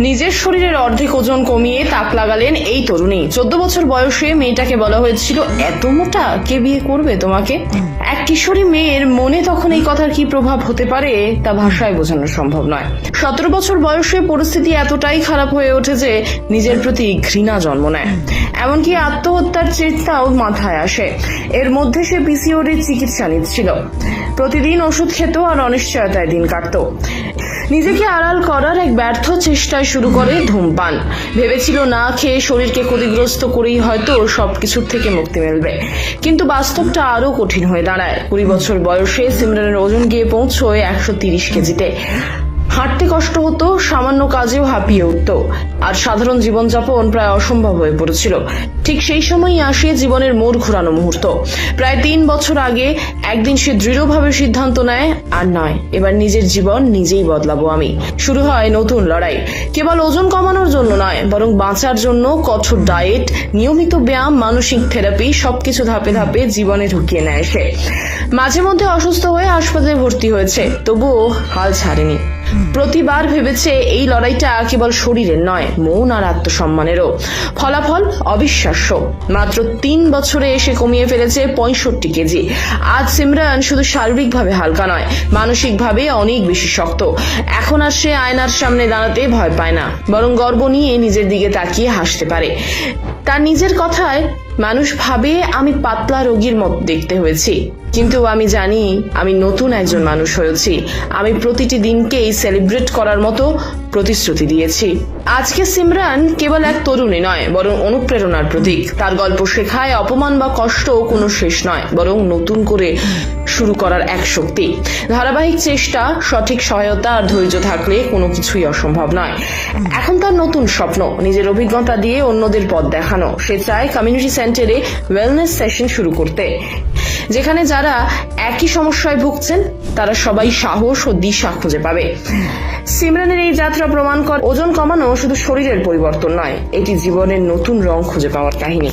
নিজের শরীরের অর্ধেক ওজন কমিয়ে তাক লাগালেন এই তরুণী। চোদ্দ বছর বয়সে মেয়েটাকে বলা হয়েছিল, এত মোটা, কে বিয়ে করবে তোমাকে? এক কিশোরী মেয়ের মনে তখন এই কথার কি প্রভাব হতে পারে, তা ভাষায় বোঝানো সম্ভব নয়। সতেরো বছর বয়সে পরিস্থিতি এতটাই খারাপ হয়ে ওঠে যে নিজের প্রতি ঘৃণা জন্ম নেয়। এমনকি আত্মহত্যার চিন্তাও মাথায় আসে। এর মধ্যে সে পিসিওডির চিকিৎসা নিচ্ছিল। প্রতিদিন ওষুধ খেত আর অনিশ্চয়তায় দিন কাটতো। নিজেকে আড়াল করার এক ব্যর্থ চেষ্টায় শুরু করে ধূমপান। ভেবেছিল না খেয়ে শরীরকে ক্ষতিগ্রস্ত করেই হয়তো সব কিছুর থেকে মুক্তি মিলবে। কিন্তু বাস্তবটা আরও কঠিন হয়ে দাঁড়ায়। কুড়ি বছর বয়সে সিমরানের ওজন গিয়ে পৌঁছয় একশো তিরিশ কেজিতে। হাঁটতে কষ্ট হতো, সামান্য কাজেও হাঁপিয়ে উঠত। আর সাধারণ জীবনযাপন প্রায় অসম্ভব হয়ে পড়েছিল। ঠিক সেই সময়ই আসে জীবনের মোড় ঘোরানো মুহূর্ত। প্রায় তিন বছর আগে একদিন সে দৃঢ়ভাবে সিদ্ধান্ত নেয়, আর নয়, এবার নিজের জীবন নিজেই বদলাবো আমি। শুরু হয় নতুন লড়াই। কেবল ওজন কমানোর জন্য নয়, বরং বাঁচার জন্য কঠোর ডায়েট, নিয়মিত ব্যায়াম, মানসিক থেরাপি, সবকিছু ধাপে ধাপে জীবনে ঢুকিয়ে নেয় সে। মাঝে মধ্যে অসুস্থ হয়ে হাসপাতালে ভর্তি হয়েছে, তবুও হাল ছাড়েনি। প্রতিবার ভেবেছে এই লড়াইটা কেবল শরীরের নয়, মন আর আত্মসম্মানেরও। ফলাফল অবিশ্বাস্য। মাত্র তিন বছরে এসে কমিয়ে ফেলেছে পঁয়ষট্টি কেজি। আজ সিমরান শুধু শারীরিকভাবে হালকা নয়, মানসিকভাবে অনেক বেশি শক্ত। এখন আর সে আয়নার সামনে দাঁড়াতে ভয় পায় না, বরং গর্ব নিয়ে নিজের দিকে তাকিয়ে হাসতে পারে। তার নিজের কথায় মানুষ ভাবে আমি পাতলা রোগীর মত দেখতে হয়েছি। কিন্তু আমি জানি আমি নতুন একজন মানুষ হয়েছি। আমি প্রতিটি দিনকেই সেলিব্রেট করার মতো প্রতিশ্রুতি দিয়েছি। আজকে সিমরান কেবল এক তরুণী নয়, বরং অনুপ্রেরণার প্রতীক। তার গল্প শেখায় অপমান বা কষ্ট কোনো শেষ নয়, বরং নতুন করে শুরু করার এক শক্তি। ধারাবাহিক চেষ্টা, সঠিক সহায়তা আর ধৈর্য থাকলে কোনো কিছুই অসম্ভব নয়। এখন তার নতুন স্বপ্ন, নিজের অভিজ্ঞতা দিয়ে অন্যদের পথ দেখানো। সে চায় কমিউনিটি সেন্টারে ওয়েলনেস সেশন শুরু করতে। যেখানে যারা একই সমস্যায় ভুগছেন, তারা সবাই সাহস ও দিশা খুঁজে পাবে। সিমরানের এই যাত্রা প্রমাণ কর ওজন কমানো শুধু শরীরের পরিবর্তন নয়, এটি জীবনের নতুন রং খুঁজে পাওয়ার কাহিনী।